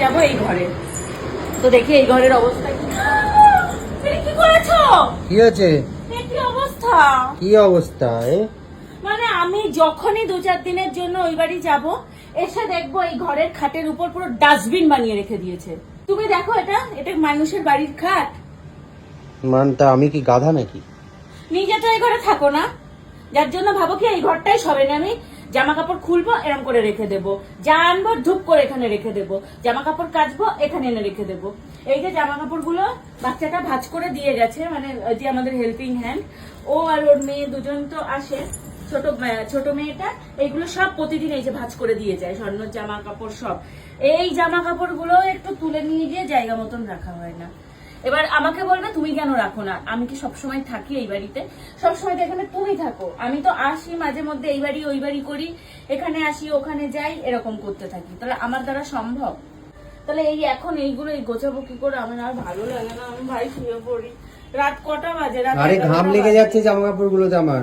যাব এই ঘরে। তো দেখি এই ঘরের অবস্থা কি? করেছ? কি হয়েছে? কি অবস্থা? কি অবস্থা মানে আমি যখনই দু চার দিনের জন্য ওই বাড়ি যাব এসে দেখব এই ঘরের খাটের উপর পুরো ডাস্টবিন বানিয়ে রেখে দিয়েছে। তুমি দেখো এটা এটা মানুষের বাড়ির খাট। মানটা আমি কি গাধা নাকি? নিজে তো এই ঘরে থাকো না। যার জন্য ভাবো কি এই ঘরটাই সবে না আমি জামা কাপড় খুলবো, এরম করে রেখে দেবো। যা আনব, ধূপ করে এখানে রেখে দেবো। জামা কাপড় কাচবো, এখানে এনে রেখে দেবো। এই যে জামা কাপড়গুলো বাচ্চাটা ভাঁজ করে দিয়ে গেছে মানে যে আমাদের হেল্পিং হ্যান্ড ও আর ওর মেয়ে দুজন তো আসে, ছোট ছোট মেয়েটা, এইগুলো সব প্রতিদিন এই যে ভাঁজ করে দিয়ে যায় স্বর্ণর জামা কাপড় সব। এই জামা কাপড়গুলো একটু তুলে নিয়ে গিয়ে জায়গা মতন রাখা হয় না। এবার আমাকে বলবে তুমি কেন রাখো না? আমি কি সবসময় থাকি এই বাড়িতে? সবসময় তো এখানে তুমি থাকো। আমি তো আসি মাঝে মধ্যে এই বাড়ি ওই বাড়ি করি। এখানে আসি ওখানে যাই এরকম করতে থাকি। তাহলে আমার দ্বারা সম্ভব? তাহলে এই এখন এইগুলো এই গোছাবো কি করে? আমার আর ভালো লাগে না। আমি ভাই শুয়ে পড়ি। রাত কটা বাজে? রাত আরে ঘাম লেগে যাচ্ছে জামা কাপড় গুলোতে আমার।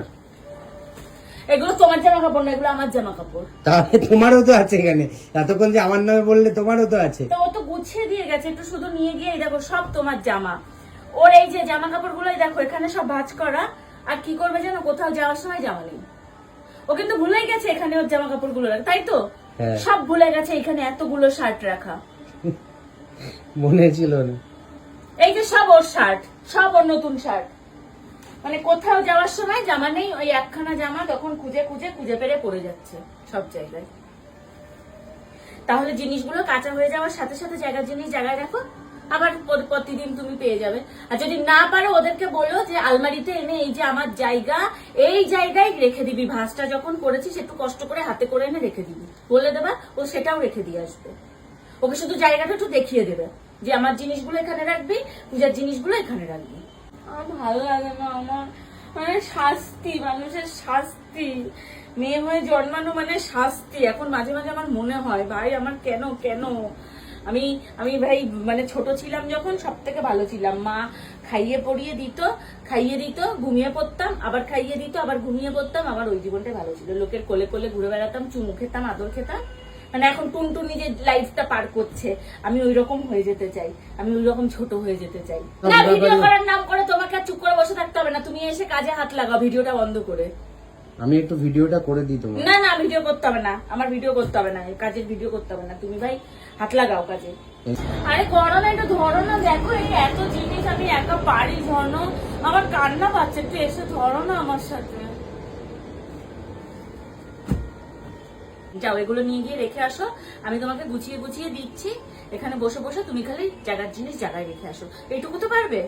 এগুলো তোমার জামা কাপড় না এগুলো আমার জামা কাপড় তাহলে তোমারও তো আছে এখানে। এতক্ষণ যে আমার নামে বললে তোমারও তো আছে। তো ও তো গুছিয়ে দিয়ে গেছে একটু শুধু নিয়ে গিয়ে দেখো সব তোমার জামা। ওর এই যে জামা কাপড় গুলোই দেখো এখানে সব ভাঁজ করা। আর কি করবে জানো কোথাও যাওয়ার সময় জামা নেই। ও কিন্তু ভুলেই গেছে এখানে ওর জামা কাপড়গুলো তাই তো? হ্যাঁ। সব ভুলে গেছে এখানে এতগুলো শার্ট রাখা। মনে ছিল না। এই যে সব ওর শার্ট সব ওর নতুন শার্ট মানে কোথাও যাওয়ার সময় জামা নেই, ওই একখানা জামা তখন খুঁজে খুঁজে খুঁজে পেরে পড়ে যাচ্ছে সব জায়গায়। তাহলে জিনিসগুলো কাঁচা হয়ে যাওয়ার সাথে সাথে জায়গার জিনিস জায়গায় রাখো, আবার প্রতিদিন তুমি পেয়ে যাবে। আর যদি না পারো ওদেরকে বলো যে আলমারিতে এনে এই যে আমার জায়গা, এই জায়গায় রেখে দিবি। ভাঁজটা যখন করেছিস একটু কষ্ট করে হাতে করে এনে রেখে দিবি। বলে দেবা, ও সেটাও রেখে দিয়ে আসবে। ওকে শুধু জায়গাটা একটু দেখিয়ে দেবে যে আমার জিনিসগুলো এখানে রাখবি, পূজার জিনিসগুলো এখানে রাখবি। আমার ভালো লাগে না আমার মানে শাস্তি, মানুষের শাস্তি। মেয়ে হয়ে জন্মানো মানে শাস্তি। এখন মাঝে মাঝে আমার মনে হয়, ভাই, আমার কেন কেন? আমি আমি ভাই মানে ছোট ছিলাম যখন সব থেকে ভালো ছিলাম। মা খাইয়ে পড়িয়ে দিত, খাইয়ে দিত, ঘুমিয়ে পড়তাম, আবার খাইয়ে দিত, আবার ঘুমিয়ে পড়তাম, আমার ওই জীবনটাই ভালো ছিল। লোকের কোলে কোলে ঘুরে বেড়াতাম, চুমু খেতাম, আদর খেতাম। মানে এখন টুনটুনি যে লাইফটা পার করছে। আমি ওই রকম হয়ে যেতে চাই। আমি ওই রকম ছোট হয়ে যেতে চাই। না ভিডিও করার নাম করে তোমাকে চুপ করে বসে থাকতে হবে না। তুমি এসে কাজে হাত লাগাও ভিডিওটা বন্ধ করে। আমি একটু ভিডিওটা করে দিই তোমার না না ভিডিও করতে হবে না। আমার ভিডিও করতে হবে না। এই কাজের ভিডিও করতে হবে না। তুমি ভাই হাত লাগাও কাজে। আরে করো না একটু ধরো না। দেখো এই এত জিনিস আমি একা পারি ধরো। আমার কান্না পাচ্ছে। একটু এসে ধরো না আমার সাথে। যাও, এগুলো নিয়ে গিয়ে রেখে আসো। আমি তোমাকে গুছিয়ে গুছিয়ে দিচ্ছি। এখানে বসে বসে তুমি খালি জায়গার জিনিস জায়গায় রেখে আসো। এইটুকু তো পারবে?